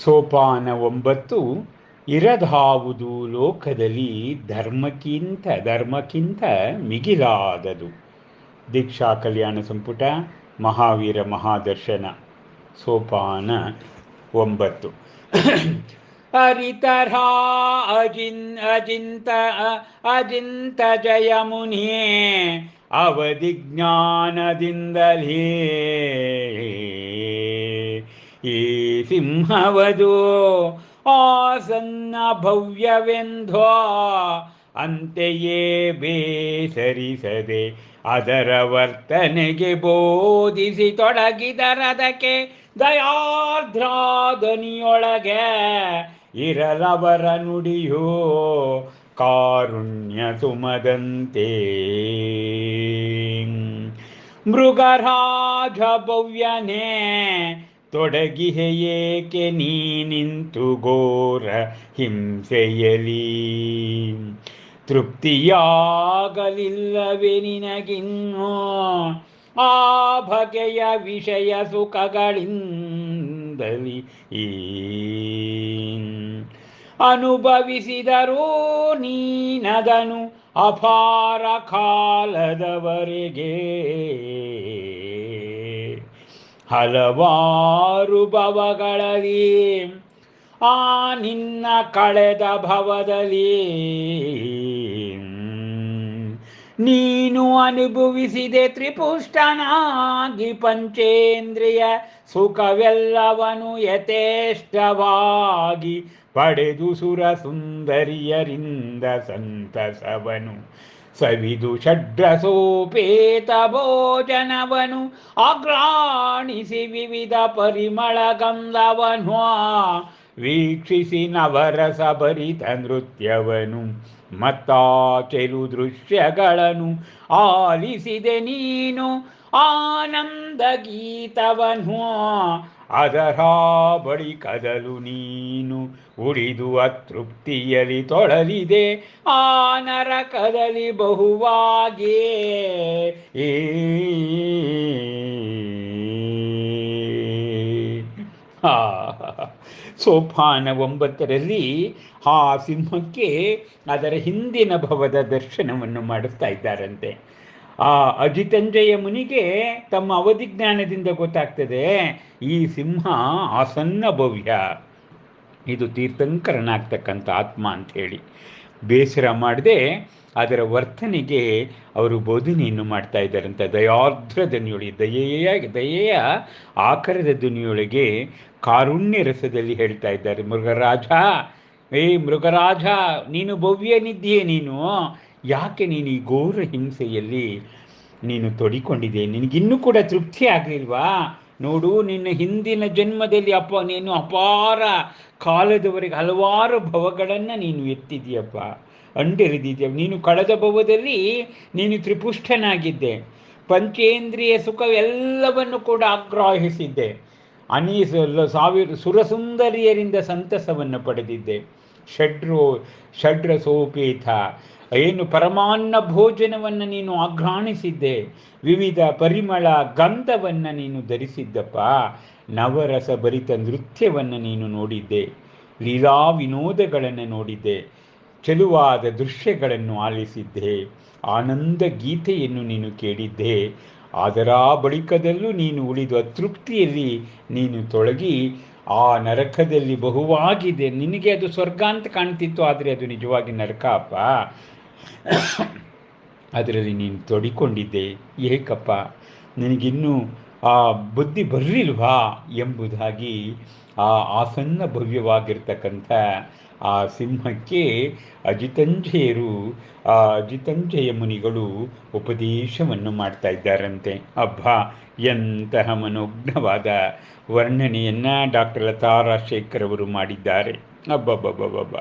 ಸೋಪಾನ ಒಂಬತ್ತು ಇರದಾವುದು ಲೋಕದಲ್ಲಿ ಧರ್ಮಕ್ಕಿಂತ ಧರ್ಮಕ್ಕಿಂತ ಮಿಗಿಲಾದದು. ದೀಕ್ಷಾ ಕಲ್ಯಾಣ ಸಂಪುಟ, ಮಹಾವೀರ ಮಹಾದರ್ಶನ ಸೋಪಾನ ಒಂಬತ್ತು ಹರಿತರ ಅಜಿನ್, ಅಜಿಂತ ಅಜಿಂತ ಜಯ ಮುನಿಯೇ, ಅವಧಿ ಜ್ಞಾನದಿಂದಲೇ. ಈ ಸಿಂಹವದು ಆಸನ್ನ ಭವ್ಯವೆಂಧೋ ಅಂತೆಯೇ ಬೇಸರಿಸದೆ ಅದರ ವರ್ತನೆಗೆ ಬೋಧಿಸಿ ತೊಡಗಿದರದಕ್ಕೆ ದಯಾರ್ಧ್ರಾದನಿಯೊಳಗೆ ಇರಲವರ ನುಡಿಯೋ ಕಾರುಣ್ಯ ಸುಮದಂತೆ. ಮೃಗರಾಜ ಭವ್ಯನೇ ತೊಡಗಿಹೆ ಏಕೆ ನೀ ನಿಂತು ಘೋರ ಹಿಂಸೆಯಲಿ? ತೃಪ್ತಿಯಾಗಲಿಲ್ಲವೇ ನಿನಗಿನ್ನೋ? ಆ ಬಗೆಯ ವಿಷಯ ಸುಖಗಳಿಂದಲಿ ಈ. ಅನುಭವಿಸಿದರೂ ನೀನದನು ಅಪಾರ ಕಾಲದವರೆಗೆ. ಹಲವಾರು ಭವಗಳಲ್ಲಿ, ಆ ನಿನ್ನ ಕಳೆದ ಭವದಲ್ಲಿ ನೀನು ಅನುಭವಿಸಿದೆ ತ್ರಿಪುಷ್ಟನಾಗಿ ಪಂಚೇಂದ್ರಿಯ ಸುಖವೆಲ್ಲವನು ಯಥೇಷ್ಟವಾಗಿ ಪಡೆದು ಸುರ ಸುಂದರಿಯರಿಂದ ಸಂತಸವನು. ಸವಿದು ಭೋಜನವನು ಅಗ್ರಾಣಿಸಿ ವಿವಿಧ ಪರಿಮಳ ಗಂಧವನು ವೀಕ್ಷಿಸಿ ನವರಸ ಭರಿತ ನೃತ್ಯವನು, ಮತ್ತಾಚೆಲು ದೃಶ್ಯಗಳನ್ನು ಆಲಿಸಿದೆ ನೀನು ಆನಂದ ಗೀತವನು, ಅದರ ಬಳಿ ಕದಲು ನೀನು. ಉಳಿದು ಅತೃಪ್ತಿಯಲಿ ತೊಳಲಿದೆ. ಆ ನರಕದಲ್ಲಿ ಬಹುವಾಗಿ ಆ ಸೋಪಾನ ಒಂಬತ್ತರಲ್ಲಿ ಆ ಸಿಂಹಕ್ಕೆ ಅದರ ಹಿಂದಿನ ಭವದ ದರ್ಶನವನ್ನು ಮಾಡುತ್ತಾ ಇದ್ದಾರಂತೆ. ಆ ಅಜಿತಂಜಯ ಮುನಿಗೆ ತಮ್ಮ ಅವಧಿಜ್ಞಾನದಿಂದ ಗೊತ್ತಾಗ್ತದೆ, ಈ ಸಿಂಹ ಆಸನ್ನ ಭವ್ಯ. ಇದು ತೀರ್ಥಂಕರನಾಗ್ತಕ್ಕಂಥ ಆತ್ಮ ಅಂಥೇಳಿ. ಬೇಸರ ಮಾಡದೆ ಅದರ ವರ್ತನೆಗೆ ಅವರು ಬೋಧನೆಯನ್ನು ಮಾಡ್ತಾ ಅಂತ ದಯಾರ್ಧ್ರ ಧ್ವನಿಯೊಳಗೆ ದಯೆಯ ದಯೆಯ ಆಕರದ ಧ್ವನಿಯೊಳಗೆ ಕಾರುಣ್ಯ ರಸದಲ್ಲಿ ಹೇಳ್ತಾ ಇದ್ದಾರೆ. ಮೃಗರಾಜ, ಏ ಮೃಗರಾಜ, ನೀನು ಭವ್ಯನಿದ್ದೀಯೇ ನೀನು. ಯಾಕೆ ನೀನು ಈ ಘೋರ ಹಿಂಸೆಯಲ್ಲಿ ನೀನು ತೊಡಿಕೊಂಡಿದೆ? ನಿನಗಿನ್ನೂ ಕೂಡ ತೃಪ್ತಿ ಆಗಲಿಲ್ವಾ? ನೋಡು, ನಿನ್ನ ಹಿಂದಿನ ಜನ್ಮದಲ್ಲಿ ಅಪ್ಪ, ನೀನು ಅಪಾರ ಕಾಲದವರೆಗೆ ಹಲವಾರು ಭವಗಳನ್ನು ನೀನು ಎತ್ತಿದೀಯಪ್ಪ ಅಂಡೆರಿದಿದ್ಯ ನೀನು ಕಳೆದ ಭವದಲ್ಲಿ ನೀನು ತ್ರಿಪುಷ್ಟನಾಗಿದ್ದೆ ಪಂಚೇಂದ್ರಿಯ ಸುಖವೆಲ್ಲವನ್ನು ಕೂಡ ಆಗ್ರಹಿಸಿದ್ದೆ. ಅನೀಸ, ಸಾವಿರ, ಸುರಸುಂದರಿಯರಿಂದ ಸಂತಸವನ್ನು ಪಡೆದಿದ್ದೆ. ಷಡ್ರೋ ಷಡ್ರಸೋಪೇತ ಏನು ಪರಮಾನ್ನ ಭೋಜನವನ್ನು ನೀನು ಆಘ್ರಾಣಿಸಿದ್ದೆ, ವಿವಿಧ ಪರಿಮಳ ಗಂಧವನ್ನು ನೀನು ಧರಿಸಿದ್ದಪ್ಪ, ನವರಸ ಭರಿತ ನೃತ್ಯವನ್ನು ನೀನು ನೋಡಿದ್ದೆ, ಲೀಲಾ ವಿನೋದಗಳನ್ನು ನೋಡಿದ್ದೆ, ಚೆಲುವಾದ ದೃಶ್ಯಗಳನ್ನು ಆಲಿಸಿದ್ದೆ, ಆನಂದ ಗೀತೆಯನ್ನು ನೀನು ಕೇಳಿದ್ದೆ, ಅದರ ಬಳಿಕದಲ್ಲೂ ನೀನು ಉಳಿದು ಅತೃಪ್ತಿಯಲ್ಲಿ ನೀನು ತೊಳಗಿ, ಆ ನರಕದಲ್ಲಿ ಬಹುವಾಗಿದೆ. ನಿನಗೆ ಅದು ಸ್ವರ್ಗ ಅಂತ ಕಾಣ್ತಿತ್ತು, ಆದರೆ ಅದು ನಿಜವಾಗಿ ನರಕ ಅಪ್ಪ. ಅದರಲ್ಲಿ ನೀನು ತೊಡಿಕೊಂಡಿದ್ದೆ. ಏಕಪ್ಪ, ನಿನಗಿನ್ನೂ ಆ ಬುದ್ಧಿ ಬರಲಿಲ್ವಾ ಎಂಬುದಾಗಿ ಆ ಆಸನ್ನ ಭವ್ಯವಾಗಿರ್ತಕ್ಕಂಥ ಆ ಸಿಂಹಕ್ಕೆ ಅಜಿತಂಜೆಯರು, ಆ ಅಜಿತಂಜೆಯ ಮುನಿಗಳು ಉಪದೇಶವನ್ನು ಮಾಡ್ತಾ ಇದ್ದಾರಂತೆ. ಅಬ್ಬ, ಎಂತಹ ಮನೋಜ್ಞವಾದ ವರ್ಣನೆಯನ್ನು ಡಾಕ್ಟರ್ ಲತಾ ರಾಜಶೇಖರ್ ಅವರು ಮಾಡಿದ್ದಾರೆ. ಅಬ್ಬಬ್ಬಬ್ಬಬ್ಬ